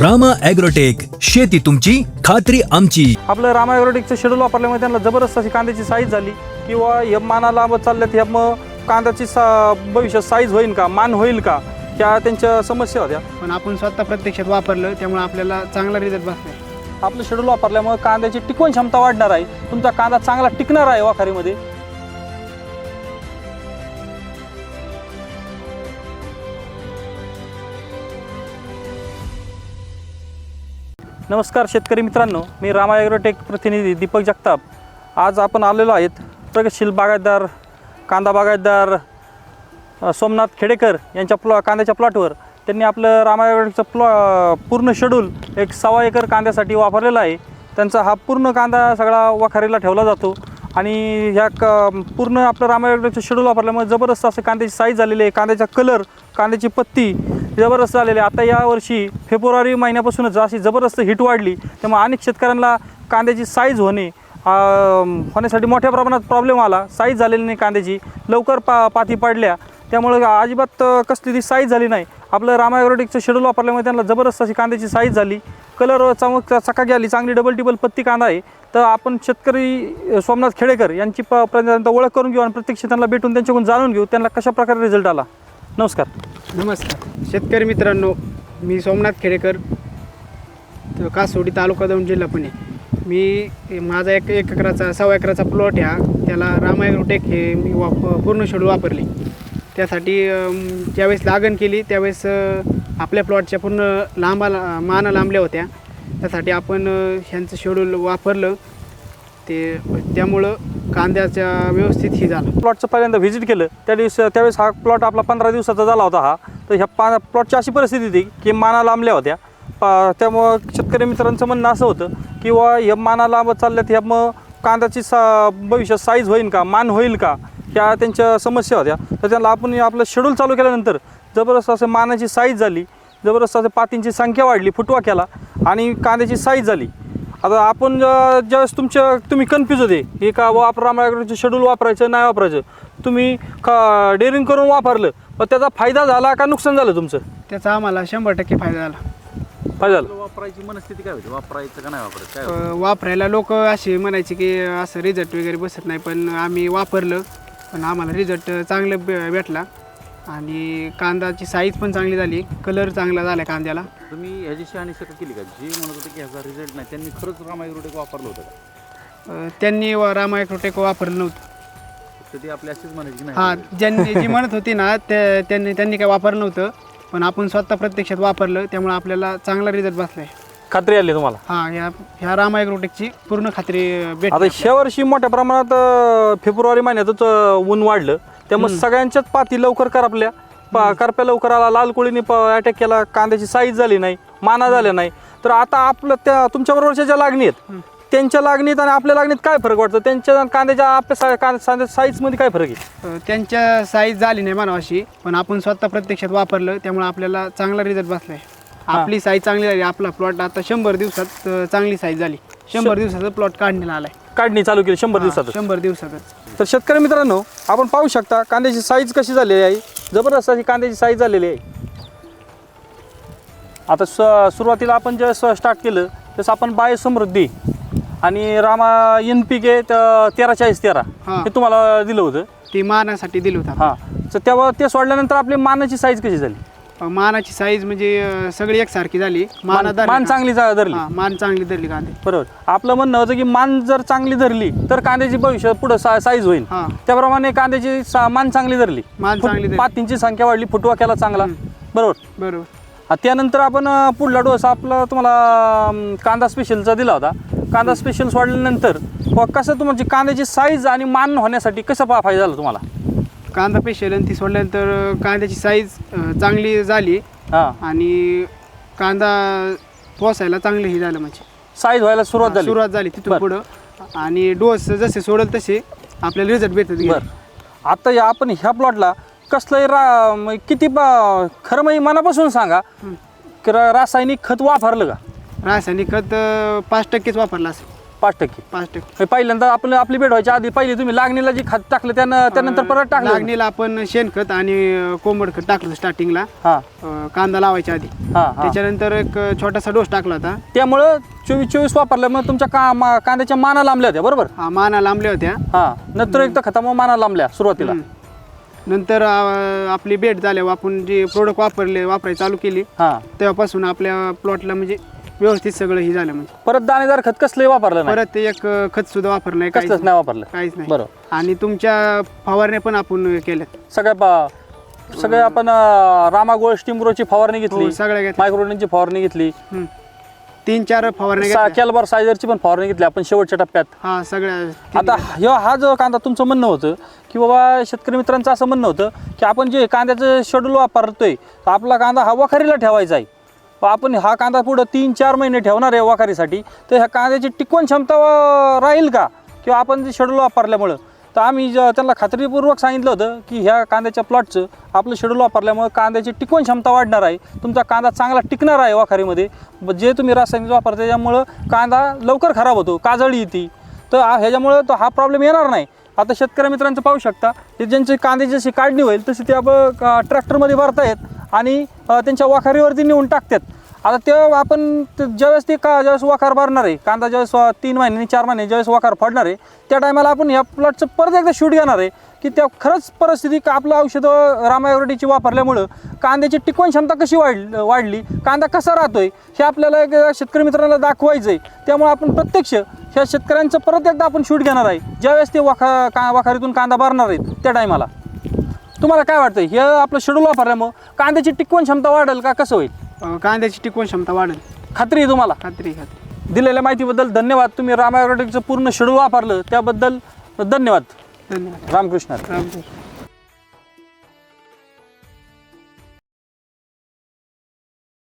Rama agrotech शेती तुमची खात्री आमची. आपलं रामायग्रोटिकचं शेड्यूल वापरल्यामुळे त्यांना जबरदस्त अशी कांद्याची साईज झाली. किंवा हे मानाला लांब चालल्यात ह्या मग कांद्याची सा भविष्यात साईज होईल का मान होईल का ह्या त्यांच्या समस्या होत्या. पण आपण स्वतः प्रत्यक्षात वापरलं त्यामुळे आपल्याला चांगला रिझल्ट बसला आपलं शेड्यूल वापरल्यामुळे कांद्याची टिकवण क्षमता वाढणार आहे. तुमचा कांदा चांगला टिकणार आहे वाखारीमध्ये. नमस्कार शेतकरी मित्रांनो मी रामा ॲग्रोटेक प्रतिनिधी दीपक जगताप. आज आपण आलेलो आहेत प्रगतशील बागायतदार कांदा बागायतदार सोमनाथ खेडेकर यांच्या प्लॉ कांद्याच्या प्लॉटवर. त्यांनी आपलं रामायगडचं प्लॉ पूर्ण शेड्यूल एक सव्वा एकर कांद्यासाठी वापरलेला आहे. त्यांचा हा पूर्ण कांदा सगळा वखारीला ठेवला जातो आणि ह्या क पूर्ण आपलं रामायगडचं शेड्यूल वापरल्यामुळे जबरदस्त असं कांद्याची साईज झालेली आहे. कांद्याचा कलर कांद्याची पत्ती जबरदस्त आलेले. आहे आता यावर्षी फेब्रुवारी महिन्यापासूनच अशी जबरदस्त हिट वाढली. त्यामुळे अनेक शेतकऱ्यांना कांद्याची साईज होणे होण्यासाठी मोठ्या प्रमाणात प्रॉब्लेम आला. साईज झालेली नाही कांद्याची. लवकर पा पाती पडल्या. त्यामुळे अजिबात कसली ती साईज झाली नाही. आपलं रामायग्रोटिकचं शेड्यूल वापरल्यामुळे त्यांना जबरदस्त अशी कांद्याची साईज झाली. कलर चमक चकाकी आली. चांगली डबल टिबल पत्ती कांदा आहे. तर आपण शेतकरी सोमनाथ खेडेकर यांची प ओळख करून घेऊ आणि प्रत्यक्ष त्यांना भेटून त्यांच्याकडून जाणून घेऊ. त्यांना कशा प्रकारे रिझल्ट आला? नमस्कार. नमस्कार. शेतकरी मित्रांनो मी सोमनाथ खेडेकर कासोडी तालुका दौंड जिल्हा पुणे. मी माझा एक एक एकराचा सव्वा एकराचा प्लॉट ह्या त्याला रामायग्रोटेक हे मी वाप पूर्ण शेड्यूल वापरले. त्यासाठी ज्यावेळेस लागण केली त्यावेळेस आपल्या प्लॉटच्या पूर्ण लांबा मानं लांबल्या होत्या. त्यासाठी आपण ह्यांचं शेड्यूल वापरलं. ते त्यामुळं कांद्याच्या व्यवस्थित ही झालं. प्लॉटचं पहिल्यांदा व्हिजिट केलं. त्या दिवस त्यावेळेस हा प्लॉट आपला पंधरा दिवसाचा झाला होता हा. तर ह्या पा प्लॉटची अशी परिस्थिती होती की माना लांबल्या होत्या. पा त्यामुळं शेतकरी मित्रांचं म्हणणं असं होतं की वा ह्या माना लांब चालल्यात ह्या मग कांद्याची सा भविष्यात साईज होईल का मान होईल का ह्या त्यांच्या समस्या होत्या. तर त्यांना आपण आपलं शेड्यूल चालू केल्यानंतर जबरदस्त असं मानाची साईज झाली. जबरदस्त असं पातींची संख्या वाढली फुटवा केला आणि कांद्याची साईज झाली. आता आपण ज- ज्यावेळेस तुमच्या तुम्ही कन्फ्यूज होते की का वा आपण रामायगडचं शेड्यूल वापरायचं नाही वापरायचं तुम्ही का डेअरिंग करून वापरलं पण त्याचा फायदा झाला का नुकसान झालं तुमचं? त्याचा आम्हाला शंभर टक्के फायदा झाला. फायदा झालं. वापरायची मनस्थिती काय होती? वापरायचं का नाही वापरायचं? काय अ, वापरायला लोक असे म्हणायचे की असं रिझल्ट वगैरे बसत नाही पण आम्ही वापरलं पण आम्हाला रिझल्ट चांगलं भे- भेटला. आणि कांदाची साईज पण चांगली झाली. कलर चांगला झाला कांद्याला? तुम्ही ह्याची शहाणी शका केली का? जे म्हणत होते की ह्याचा रिझल्ट नाही त्यांनी खरंच रामायग्रोटेक वापरलं होतं का? अ, त्यांनी व रामायक्रोटेक वापरलं नव्हतं. फक्त ते आपली अशीच म्हणायची की हां ज्यांनी जी म्हणत होती ना ते त्यांनी त्यांनी काय वापरलं नव्हतं. पण आपण स्वतः प्रत्यक्षात वापरलं त्यामुळे आपल्याला चांगला रिझल्ट बसला आहे खात्री आली तुम्हाला? हां ह्या ह्या रामायग्रोटेकची पूर्ण खात्री आता ह्या वर्षी मोठ्या प्रमाणात अं, फेब्रुवारी महिन्यातच अं, ऊन वाढलं. त्यामुळे सगळ्यांच्याच पाती लवकर करपल्या पा करप्या लवकर आला लाल कोळीने अटॅक केला कांद्याची साईज झाली नाही माना झाल्या नाही. तर आता आपलं त्या तुमच्या बरोबरच्या ज्या लागणी आहेत त्यांच्या लागणीत आणि आपल्या लागणीत काय फरक वाटतं? त्यांच्या कांद्याच्या आपल्या कांद्या साईजमध्ये काय फरक आहे? अ, त्यांच्या साईज झाली नाही म्हणा अशी पण आपण स्वतः प्रत्यक्षात वापरलं त्यामुळे आपल्याला चांगला रिझल्ट बसला आहे आपली साईज चांगली झाली आपला प्लॉट आता शंभर दिवसात अ, चांगली साईज झाली. शंभर दिवसाचा प्लॉट काढण्याला आलाय. काढणी चालू केली शंभर दिवसात शंभर दिवसातच. तर शेतकरी मित्रांनो आपण पाहू शकता कांद्याची साईज कशी झालेली आहे जबरदस्त अशी कांद्याची साईज झालेली आहे. आता स सुरुवातीला आपण जे स्टार्ट केलं तसं आपण बाय समृद्धी आणि रामा एन पी के तेरा चाळीस तेरा हां. हे तुम्हाला दिलं होतं. ती मानासाठी दिलं होतं. हां. तर तेव्हा ते सोडल्यानंतर आपली मानाची साईज कशी झाली? मानाची साईज म्हणजे अ, सगळी एकसारखी झाली. माना मान धरली मान का? चांगली जा- धरली. हां, मान चांगली धरली कांदे बरोबर. आपलं म्हणणं होतं की मान जर चांगली धरली तर कांद्याची भविष्य पुढं साईज होईल. हां. त्याप्रमाणे कांद्याची सा- मान चांगली धरली. मान चांगली धरली. पातींची संख्या वाढली फुटवा केला चांगला. बरोबर. बरोबर. त्यानंतर आपण अं, पुढला डोस आपला तुम्हाला कांदा स्पेशलचा दिला होता. कांदा स्पेशल सोडल्यानंतर व कसं तुमची कांद्याची साईज आणि मान होण्यासाठी कसा फायदा झाला तुम्हाला? कांदा पेशल आणि ती सोडल्यानंतर कांद्याची साईज चांगली झाली. हां. आणि कांदा पोसायला चांगलं हे झालं म्हणजे. साईज व्हायला सुरुवात झाली. सुरुवात झाली तिथून बरं. पुढं. आणि डोस जसे सोडल तसे आपल्याला रिझल्ट भेटत गेले. बरं. आता या आपण ह्या प्लॉटला कसलंही रा म- किती बा- खरं म्हणजे मनापासून सांगा की रा- रासायनिक खत वापरलं का? रासायनिक खत अ, पाच टक्केच वापरला असं पाच टक्के. पाच टक्के. पहिल्यांदा आपलं आपली भेट व्हायच्या आधी पहिले तुम्ही लागणीला जी खत टाकलं त्यानं त्यानंतर परत टाकलं. लागणीला आपण शेणखत आणि कोंबड खत टाकलं स्टार्टिंगला हां. अं, कांदा लावायच्या आधी. हां हां. त्याच्यानंतर एक छोटासा डोस टाकला होता. त्यामुळं चोवीस चोवीस वापरल्यामुळे तुमच्या का मा- कांद्याच्या माना लांबल्या होत्या बरोबर? हा, माना लांबल्या होत्या. हां. नंतर एकदा खतामुळे माना लांबल्या सुरुवातीला. हम्म. नंतर अं, आपली भेट झाल्यावर आपण जे प्रोडक्ट वापरले वापरायला चालू केली हां. तेव्हापासून आपल्या प्लॉटला म्हणजे व्यवस्थित सगळं हे झालं म्हणजे. परत दाणेदार खत कसलंही वापरलं नाही. परत एक अं, खत सुद्धा वापरलं नाही काहीच कसलंच नाही. वापरलं. काहीच नाही. बरोबर. आणि तुमच्या फवारण्या पण आपण केल्यात. सगळ्या पा- सगळे आपण अं, रामा गोल्ड स्टीमरोची फवारणी हो, घेतली. सगळ्या घेतल्या. मायक्रोडनची फवारणी घेतली. हम्म. तीन चार फवारण्या सा- घेतल्या. कॅलबर सायझरची पण फवारणी घेतली आपण शेवटच्या टप्प्यात. हा सगळ्या आता ह्यो हा जो कांदा तुमचं म्हणणं होतं की बाबा शेतकरी मित्रांचं असं म्हणणं होतं की आपण जे कांद्याचं शेड्यूल वापरतोय तर आपला कांदा हा वखारीला ठेवायचा आहे. आपण हा कांदा पुढं तीन चार महिने ठेवणार आहे वाखारीसाठी. तर ह्या कांद्याची टिकवण क्षमता राहील का? किंवा आपण जे शेड्यूल वापरल्यामुळं? तर आम्ही ज- त्यांना खात्रीपूर्वक सांगितलं होतं की ह्या कांद्याच्या प्लॉटचं आपलं शेड्यूल वापरल्यामुळं कांद्याची टिकवण क्षमता वाढणार आहे. तुमचा कांदा चांगला टिकणार आहे वाखारीमध्ये. जे तुम्ही रासायनिक वापरता त्याच्यामुळं कांदा लवकर खराब होतो काजळी येते. तर ह्याच्यामुळं तो हा प्रॉब्लेम येणार नाही. आता शेतकरी मित्रांचं पाहू शकता ते ज्यांची कांद्याची जशी काढणी होईल तशी ते आप ट्रॅक्टरमध्ये भरतायत. आणि त्यांच्या वाखारीवरती नेऊन टाकतात. आता तेव्हा आपण ज्यावेळेस ते का ज्यावेळेस वाखार भरणार आहे कांदा ज्यावेळेस तीन महिन्यांनी चार महिने ज्यावेळेस वाखार फडणार आहे त्या टायमाला आपण ह्या प्लॉटचं परत एकदा शूट घेणार आहे की त्या खरंच परिस्थिती का आपलं औषधं रामायग्रोटीची वापरल्यामुळं कांद्याची टिकवण क्षमता कशी वाढ वाढली कांदा कसा राहतोय हे आपल्याला एक शेतकरी मित्रांना दाखवायचं आहे त्यामुळे आपण प्रत्यक्ष ह्या शेतकऱ्यांचं परत एकदा आपण शूट घेणार आहे ज्यावेळेस ते वाखा का वाखारीतून कांदा भरणार आहेत त्या टायमाला तुम्हाला काय वाटतं हे आपलं शेड्यूल वापरल्यामुळं कांद्याची टिकवण क्षमता वाढेल का? कसं होईल? अं, कांद्याची टिकवण क्षमता वाढेल. खात्री आहे तुम्हाला? खात्री खात्री. दिलेल्या माहितीबद्दल धन्यवाद. तुम्ही रामायग्रोटेकचं पूर्ण शेड्यूल वापरलं त्याबद्दल धन्यवाद. धन्यवाद. रामकृष्ण. रामकृष्ण.